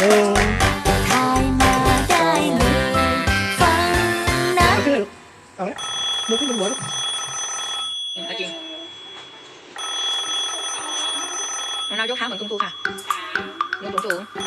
Hello. Ờ, mua cái bánh bột đó. Ở chuyện. Nó nói chỗ khá mình cũng tu hả? Nó cũng tu.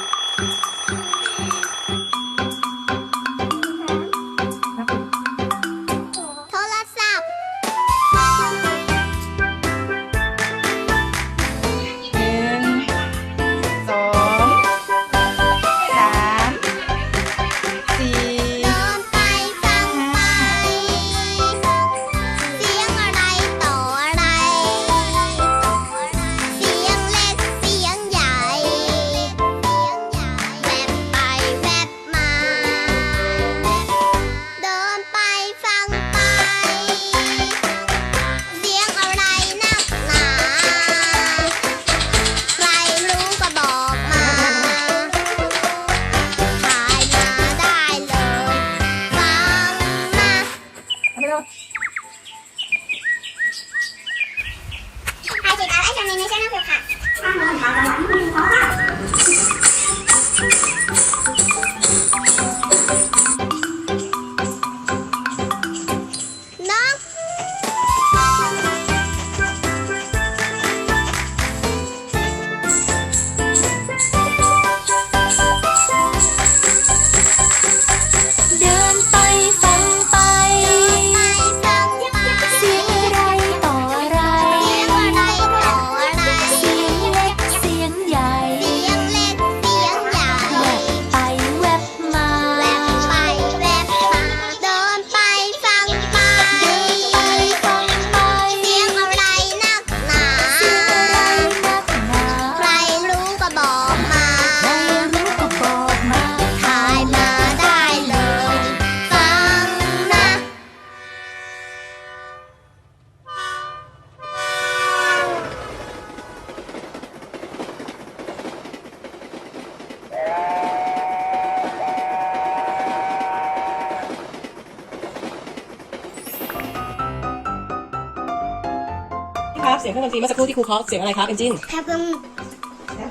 ครับ เสียงเครื่องดนตรีเมื่อสักครู่ที่ครูเคาะเสียงอะไรครับเอนจินแคบบึม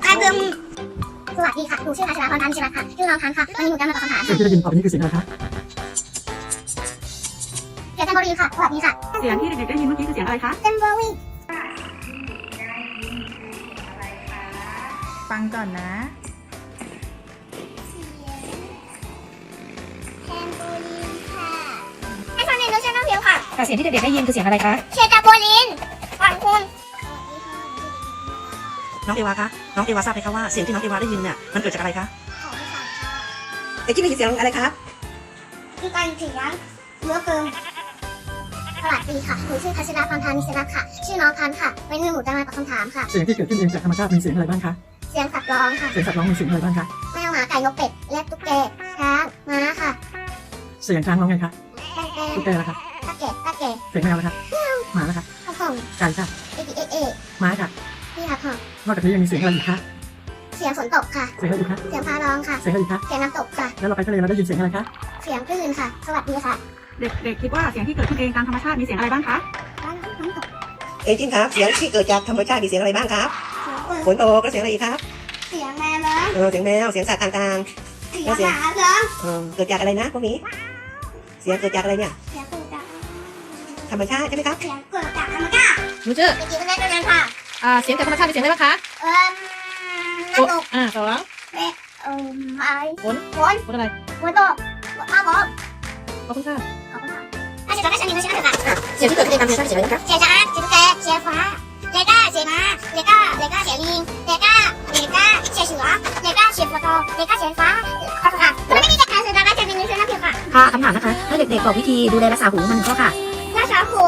แคบบึมสวัสดีค่ะหนูชื่อพัชราพรพันธ์ชิรัตน์ค่ะชื่อน้องพันธ์ค่ะวันนี้หนูจะมาตอบคำถามเสียงที่ได้ยินต่อไปนี้คือเสียงอะไรครับเสียงเทมโบรีนค่ะสวัสดีค่ะ เสียงที่เด็กๆได้ยินเมื่อกี้คือเสียงอะไรคะเทมโบรีนฟังก่อนนะเทมโบรีนค่ะให้ฟังในรู้ชื่อน้องเพียวค่ะแต่เสียงที่เด็กๆได้ยินคือเสียงอะไรคะ เชต น้องเอวาคะ น้องเอวาทราบไหมคะว่าเสียงที่น้องเอวาได้ยินเนี่ยมันเกิดจากอะไรคะขอบคุณค่ะเอนจินได้ยินเสียงอะไรครับคือการเสียงเยอะเกินสวัสดีค่ะหนูชื่อพัชราพรพันธ์นิชรัตน์ค่ะ ชื่อน้องพันธ์ค่ะวันนี้หนูจะมาตอบคำถามค่ะ เสียงที่เกิดขึ้นเองจากธรรมชาติมีเสียงอะไรบ้างคะ เสียงสัตว์ร้องค่ะ เสียงสัตว์ร้องมีเสียงอะไรบ้างคะแมวหมาไก่นกเป็ดและตุ๊กแกช้างม้าค่ะ เสียงช้างร้องไงคะแป้งแป้งตุ๊กแกละคะตะแกะตะแกะเสียงแมวละคะหมาละคะข้าวของไก่ค่ะ เอเอเอม้าค่ะ พี่ค่ะพ่อนอกจากนี้ยังมีเสียงอะไรอีกคะเสียงฝนตกค่ะ เสียงอะไรอีกคะ เสียงฟ้าร้องค่ะ เสียงอะไรอีกคะ เสียงน้ำตกค่ะ แล้วเราไปทะเลเราได้ยินเสียงอะไรคะ เสียงคลื่นค่ะ สวัสดีค่ะ เด็กๆคิดว่าเสียงที่เกิดขึ้นเองตามธรรมชาติมีเสียงอะไรบ้างคะน้ำตกเอนจินครับ เสียงที่เกิดจากธรรมชาติมีเสียงอะไรบ้างครับเสียงปืนฝนตกแล้วเสียงอะไรอีกครับ เสียงแมวร้องเออเสียงแมว เสียงสัตว์ต่างเสียงหมาร้องๆเออเกิดจากอะไรนะพวกนี้ เสียงเกิดจากอะไรเนี่ย เสียงเกิดจากธรรมชาติใช่ไหมครับ เสียงเกิดจากธรรมชาติหนูชื่อเมื่อกี้ก็ได้กันค่ะ อ่าเสียงจากธรรมชาติมีเสียงอะไรบ้างคะเอิ่มน้ำตกอ่าสองเอิ่มไม้ฝนฝนฝนอะไรฝนตกฟ้าร้องขอบคุณค่ะขอบคุณค่ะถ้าจะตอนนั้นฉันมีไม่ใช่ไหมคะเสียงที่เกิดขึ้นตามธรรมชาติมีเสียงอะไรบ้างครับเสียช้างเสียตุ๊กแกเสียฟ้าเลก้าเสียม้าเลก้าเลก้าเสียลิงเลก้าเลก้าเสียเสือเลก้าเสียปลาทองเลก้าเสียฟ้าขอบคุณค่ะมันไม่มีจากการสื่อสารจะเป็นในเรื่องนักเรียนค่ะค่ะคำถามนะคะให้เด็กๆบอกวิธีดูแลรักษาหูมันก็ค่ะรักษาหู